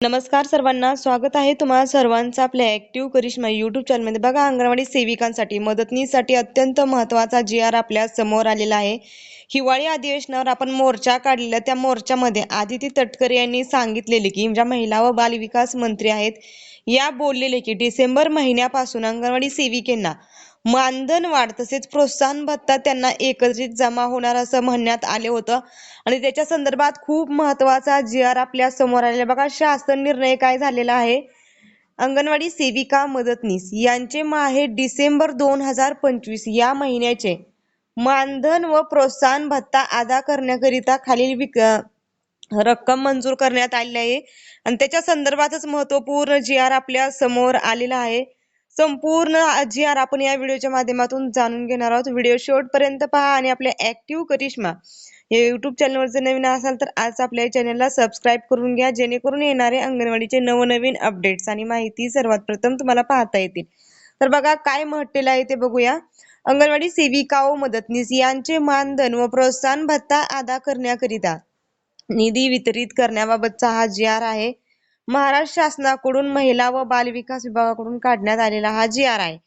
नमस्कार सर्वांना स्वागत आहे तुम्हा सर्वांचं आपल्या ऍक्टिव्ह करिश्मा युट्यूब चॅनलमध्ये बघा अंगणवाडी सेविकांसाठी मदतनीसाठी अत्यंत महत्त्वाचा जी आर आपल्यासमोर आलेला आहे. हिवाळी अधिवेशनावर आपण मोर्चा काढलेला त्या मोर्चामध्ये आदिती तटकरे यांनी सांगितलेले की ज्या महिला व बालविकास मंत्री आहेत या बोललेले की डिसेंबर महिन्यापासून अंगणवाडी सेविकेंना मानधन वाढ तसेच प्रोत्साहन भत्ता त्यांना एकत्रित जमा होणार असं म्हणण्यात आले होतं. आणि त्याच्या संदर्भात खूप महत्त्वाचा जी आर आपल्यासमोर आलेला आहे. बघा शासन निर्णय काय झालेला आहे? अंगणवाडी सेविका मदतनीस यांचे माहे डिसेंबर दोन हजार पंचवीस या महिन्याचे. मानधन व प्रोत्साहन भत्ता अदा करण्याकरिता खालील विक रक्कम मंजूर करण्यात आलेली आहे. आणि त्याच्या संदर्भातच महत्त्वपूर्ण जी आर आपल्यासमोर आलेला आहे. संपूर्ण जी आर आपण या व्हिडिओच्या माध्यमातून जाणून घेणार आहोत. व्हिडिओ शेवटपर्यंत पहा आणि आपल्या ऍक्टिव्ह करिश्मा या युट्यूब चॅनलवर जर नवीन असाल तर आज आपल्या चॅनलला सबस्क्राईब करून घ्या. जेणेकरून येणारे अंगणवाडीचे नवनवीन अपडेट्स आणि माहिती सर्वात प्रथम तुम्हाला पाहता येतील. तर बघा काय म्हटलेलं आहे ते बघूया. अंगणवाडी सेविका व मदतनीस यांचे मानधन व प्रोत्साहन भत्ता अदा करण्याकरिता निधी वितरित करण्याबाबतचा हा जी आर आहे. महाराष्ट्र शासनाकडून महिला व बालविकास विभागाकडून काढण्यात आलेला हा जी आर आहे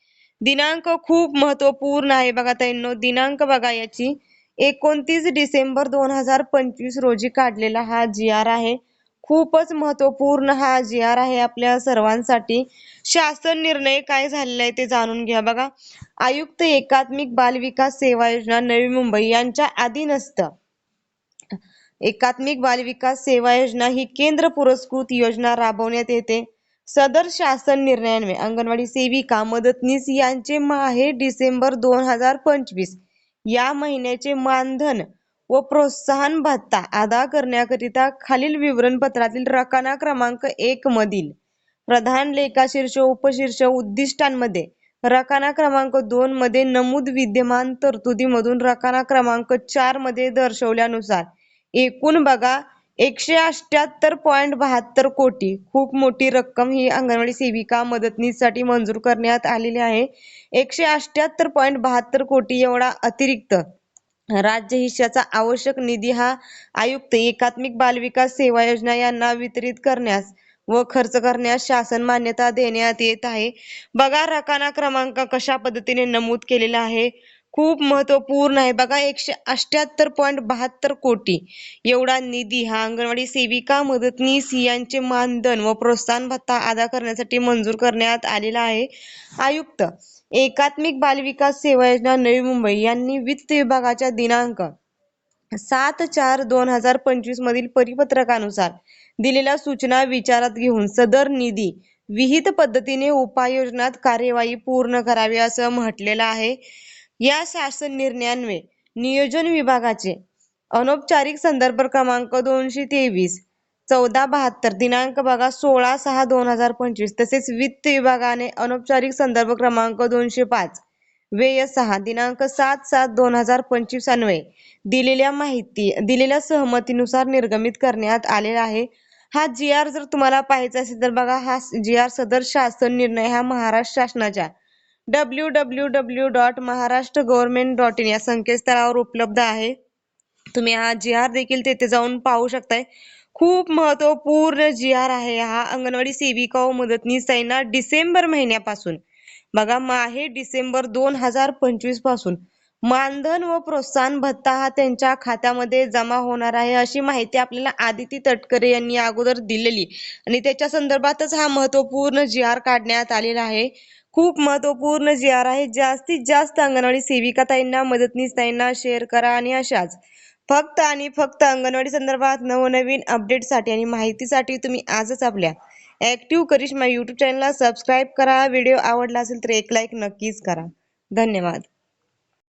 दिनांक खूप महत्त्वपूर्ण आहे बघा त्यांनो दिनांक बघा याची. एकोणतीस डिसेंबर दोन हजार पंचवीस रोजी काढलेला हा जी आर आहे. खूपच महत्त्वपूर्ण हा जी आर आहे आपल्या सर्वांसाठी. शासन निर्णय काय झालेला आहे ते जाणून घ्या बघा. आयुक्त एकात्मिक बालविकास सेवा योजना नवी मुंबई यांच्या अधीनस्थ. एकात्मिक बालविकास सेवा योजना ही केंद्र पुरस्कृत योजना राबवण्यात येते. सदर शासन निर्णयान्वये अंगणवाडी सेविका मदतनीस यांचे माहे डिसेंबर दोन हजार पंचवीस. या महिन्याचे मानधन व प्रोत्साहन भत्ता अदा करण्याकरिता खालील विवरणपत्रातील रकाना क्रमांक एक मधील प्रधान लेखाशीर्ष उपशीर्ष उद्दिष्टांमध्ये रकाना क्रमांक दोन मध्ये नमूद विद्यमान तरतुदीमधून रकाना क्रमांक चारमध्ये दर्शवल्यानुसार एकूण बघा एकशे अठ्याहत्तर पॉईंट बहात्तर कोटी. खूप मोठी रक्कम ही अंगणवाडी सेविका मदतनीसाठी मंजूर करण्यात आलेली आहे. एकशे अठ्याहत्तर पॉईंट बहात्तर कोटी एवढा अतिरिक्त राज्य हिश्शाचा आवश्यक निधी हा आयुक्त एकात्मिक बालविकास सेवा योजना यांना वितरित करण्यास व खर्च करण्यास शासन मान्यता देण्यात येत आहे. बघा रकाना क्रमांक कशा पद्धतीने नमूद केलेला आहे? खूप महत्त्वपूर्ण आहे. बघा एकशे अठ्याहत्तर पॉईंट बहात्तर कोटी. एवढा निधी हा अंगणवाडी सेविका मदतनीस यांचे मानधन व प्रोत्साहन भत्ता अदा करण्यासाठी मंजूर करण्यात आलेला आहे. आयुक्त एकात्मिक बालविकास सेवा योजना नवी मुंबई यांनी वित्त विभागाच्या दिनांक सात चार दोन हजार पंचवीस मधील परिपत्रकानुसार दिलेल्या सूचना विचारात घेऊन सदर निधी विहित पद्धतीने उपाययोजनात कार्यवाही पूर्ण करावी असं म्हटलेलं आहे. या शासन निर्णयान्वये नियोजन विभागाचे अनौपचारिक संदर्भ क्रमांक दोनशे तेवीस चौदा बहात्तर दिनांक बघा सोळा सहा दोन हजार पंचवीस तसेच वित्त विभागाने अनौपचारिक संदर्भ क्रमांक दोनशे पाच व्यय सहा दिनांक सात सात दोन हजार पंचवीस अन्वये दिलेल्या माहिती दिलेल्या सहमतीनुसार निर्गमित करण्यात आलेला आहे. हा जी आर जर तुम्हाला पाहायचा असेल तर बघा हा जी आर सदर शासन निर्णय हा महाराष्ट्र शासनाच्या W W W dot Maharashtra government dot in या संकेतस्थळावर उपलब्ध आहे. तुम्ही हा जी आर देखील तेथे जाऊन पाहू शकताय. खूप महत्त्वपूर्ण जी आर आहे. हा अंगणवाडी सेविका व मदतनीस डिसेंबर महिन्यापासून. बघा माहे डिसेंबर दोन हजार पंचवीसपासून. मानधन व प्रोत्साहन भत्ता हा त्यांच्या खात्यामध्ये जमा होणार आहे अशी माहिती आपल्याला आदिती तटकरे यांनी अगोदर दिलेली. आणि त्याच्या संदर्भातच हा महत्त्वपूर्ण जी आर काढण्यात आलेला आहे. खूप महत्त्वपूर्ण जी आर आहे. जास्तीत जास्त अंगणवाडी सेविका ताईंना मदतनीस ताईंना शेअर करा आणि अशाच. फक्त आणि फक्त अंगणवाडी संदर्भात नवनवीन अपडेटसाठी आणि माहितीसाठी तुम्ही आजच आपल्या ऍक्टिव्ह करिश्मा युट्यूब चॅनलला सबस्क्राईब करा. व्हिडिओ आवडला असेल तर एक लाईक नक्कीच करा. धन्यवाद.